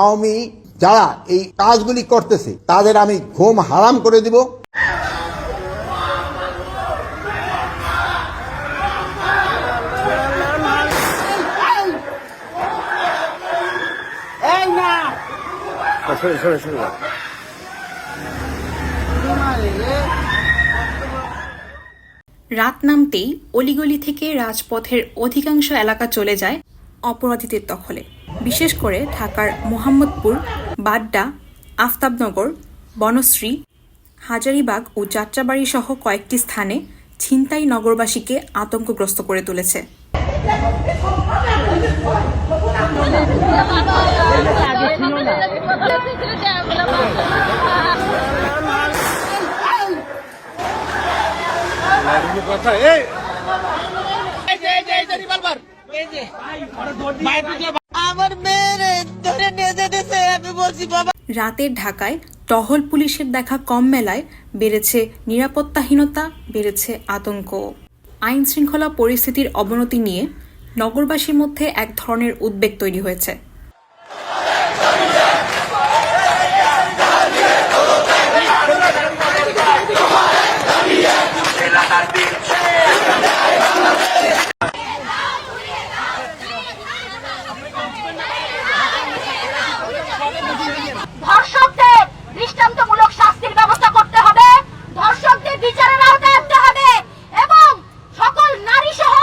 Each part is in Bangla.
আওয়ামী যারা এই কাজগুলি করতেছে, তাদের আমি ঘুম হারাম করে দিব। রাত নামতেই অলিগলি থেকে রাজপথের অধিকাংশ এলাকা চলে যায় অপরাধীদের দখলে। বিশেষ করে ঢাকার মোহাম্মদপুর বাড্ডা আফতাবনগর বনশ্রী হাজারিবাগ ও যাত্রাবাড়ি সহ কয়েকটি স্থানে ছিনতাই নগরবাসীকে আতঙ্কগ্রস্ত করে তুলেছে কথা এই রাতের ঢাকায় টহল পুলিশের দেখা কম মেলায় বেড়েছে নিরাপত্তাহীনতা, বেড়েছে আতঙ্ক। আইন শৃঙ্খলা পরিস্থিতির অবনতি নিয়ে নগরবাসীর মধ্যে এক ধরনের উদ্বেগ তৈরি হয়েছে ধর্ষকদের দৃষ্টান্তমূলক শাস্তির ব্যবস্থা করতে হবে ধর্ষকদের বিচারের আওতায় আনতে হবে এবং সকল নারী সহ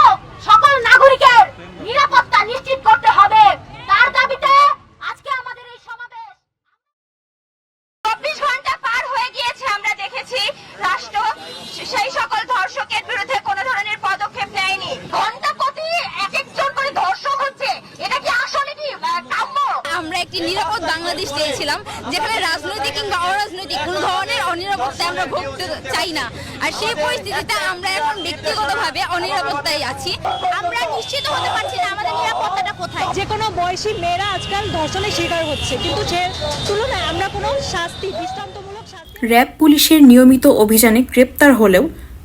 সকল নাগরিকের নিরাপত্তা নিশ্চিত করতে হবে তার দাবিতে আজকে আমাদের এই সমাবেশ চব্বিশ ঘণ্টা পার হয়ে গিয়েছে আমরা দেখেছি রাষ্ট্র সেই সকল ধর্ষকের বিরুদ্ধে কোনো ধরনের পদক্ষেপ নেয়নি ঘণ্টা প্রতি এক একজন করে ধর্ষক হচ্ছে এটা কি আসলে কি আহ, কাম্য আমরা একটি নিরাপদ বাংলাদেশ চেয়েছিলাম যেখানে রাজনৈতিক কিংবা অরাজনৈতিক কোনো ধরনের অনিরাপত্তা আমরা ভুগতে চাই না। আর সেই পরিস্থিতিতে আমরা এখন ব্যক্তিগতভাবে অনিরাপত্তায় আছি। আমরা নিশ্চিত হতে পারছি না আমাদের নিরাপত্তাটা কোথায়। যে কোনো বয়সী মেয়েরা আজকাল ধর্ষণের শিকার হচ্ছে কিন্তু সে তুলনায় আমরা কোনো শাস্তি দৃষ্টান্তমূলক শাস্তি র্যাব পুলিশের নিয়মিত অভিযানে গ্রেপ্তার হলেও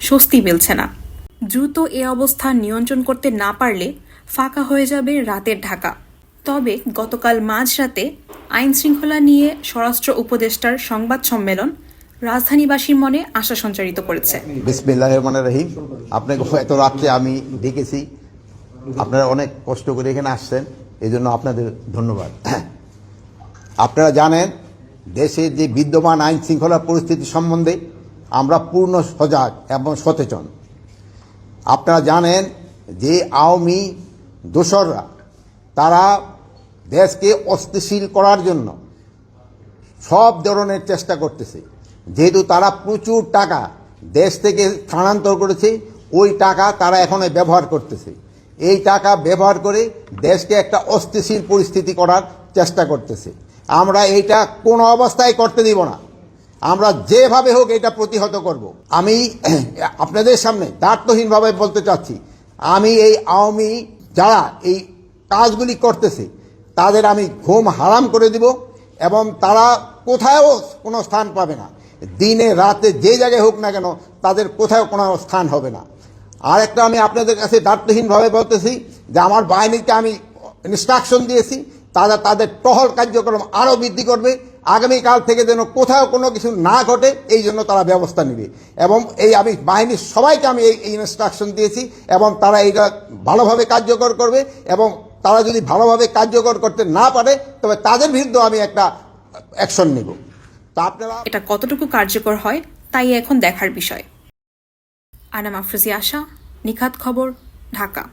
স্বস্তি মিলছে না। দ্রুত এ অবস্থা নিয়ন্ত্রণ করতে না পারলে ফাঁকা হয়ে যাবে রাতের ঢাকা। তবে গতকাল মাঝরাতে আইন শৃঙ্খলা নিয়ে স্বরাষ্ট্র উপদেষ্টার সংবাদ সম্মেলন রাজধানীবাসীর মনে আশা সঞ্চারিত করেছে। রহিম। আপনাকে এত রাত্রে আমি ডেকেছি। আপনারা অনেক কষ্ট করে এখানে আসছেন। এই জন্য আপনাদের ধন্যবাদ। আপনারা জানেন দেশে যে বিদ্যমান আইন শৃঙ্খলা পরিস্থিতি সম্বন্ধে আমরা পূর্ণ সজাগ এবং সচেতন। আপনারা জানেন যে আওয়ামী দোসররা, তারা দেশকে অস্থিশীল করার জন্য সব ধরনের চেষ্টা করতেছে। যেহেতু তারা প্রচুর টাকা দেশ থেকে স্থানান্তর করেছে, ওই টাকা তারা এখন ব্যবহার করতেছে। এই টাকা ব্যবহার করে দেশকে একটা অস্থিশীল পরিস্থিতি করার চেষ্টা করতেছে। আমরা এইটা কোনো অবস্থায় করতে দিব না। আমরা যেভাবে হোক এটা প্রতিহত করব। আমি আপনাদের সামনে দার্থহীনভাবে বলতে চাচ্ছি, আমি এই আওয়ামী যারা এই কাজগুলি করতেছে তাদের আমি ঘুম হারাম করে দিব এবং তারা কোথাও কোনো স্থান পাবে না। দিনে, রাতে যে জায়গায় হোক না কেন তাদের কোথাও কোনো স্থান হবে না। আর একটা আমি আপনাদের কাছে দায়িত্বহীনভাবে বলতেছি যে আমার বাহিনীকে আমি ইনস্ট্রাকশন দিয়েছি, তারা তাদের টহল কার্যক্রম আরও বৃদ্ধি করবে। আগামীকাল থেকে যেন কোথাও কোনো কিছু না ঘটে, এই জন্য তারা ব্যবস্থা নেবে। এবং এই আমি বাহিনীর সবাইকে আমি এই ইনস্ট্রাকশন দিয়েছি এবং তারা এইটা ভালোভাবে কার্যকর করবে এবং তারা যদি ভালোভাবে কার্যকর করতে না পারে, তবে তাদের বিরুদ্ধে আমি একটা অ্যাকশন নিব। তা আপনারা এটা কতটুকু কার্যকর হয়, তাই এখন দেখার বিষয়। আনাম আফরুজি আশা, নিখাত খবর, ঢাকা।